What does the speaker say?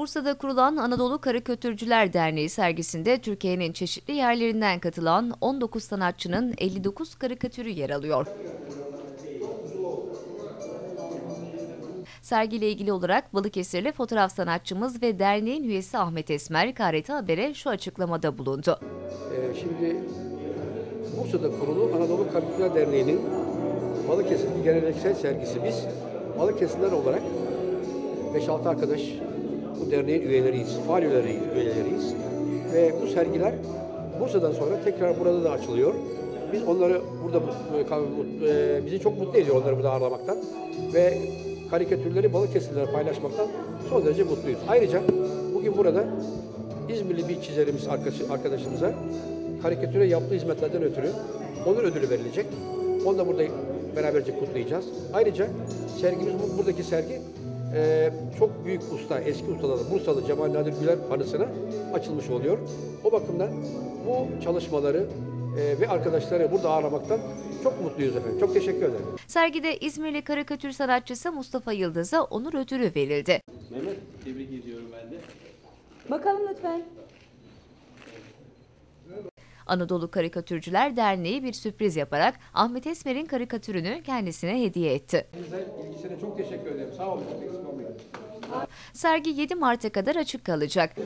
Bursa'da kurulan Anadolu Karikatürcüler Derneği sergisinde Türkiye'nin çeşitli yerlerinden katılan 19 sanatçının 59 karikatürü yer alıyor. Sergiyle ilgili olarak Balıkesirli fotoğraf sanatçımız ve derneğin üyesi Ahmet Esmer, KRT Haber'e şu açıklamada bulundu. Ee, şimdi Bursa'da kurulu Anadolu Karikatürler Derneği'nin Balıkesir'deki geleneksel sergisi. Biz Balıkesirler olarak 5-6 arkadaş bu derneğin üyeleriyiz, faal üyeleriyiz, üyeleriyiz. Ve bu sergiler Bursa'dan sonra tekrar burada da açılıyor. Biz onları burada mutlu- e, bizi çok mutlu ediyor onları burada ağırlamaktan ve karikatürleri Balıkesirlere paylaşmaktan son derece mutluyuz. Ayrıca bugün burada İzmirli bir çizerimiz arkadaşı- arkadaşımıza karikatüre yaptığı hizmetlerden ötürü onur ödülü verilecek. Onu da burada beraberce kutlayacağız. Ayrıca sergimiz bu- buradaki sergi e, çok büyük usta, eski ustalardan Bursalı Cemal Nadir Güler anısına açılmış oluyor. O bakımdan bu çalışmaları e, ve arkadaşları burada ağırlamaktan çok mutluyuz efendim. Çok teşekkür ederim. Sergide İzmirli karikatür sanatçısı Mustafa Yıldız'a onur ödülü verildi. Mehmet tebrik ediyorum ben de. Bakalım lütfen. Anadolu Karikatürcüler Derneği bir sürpriz yaparak Ahmet Esmer'in karikatürünü kendisine hediye etti. Size ilgisine çok teşekkür ederim. Sağ olun. Sergi 7 Mart'a kadar açık kalacak.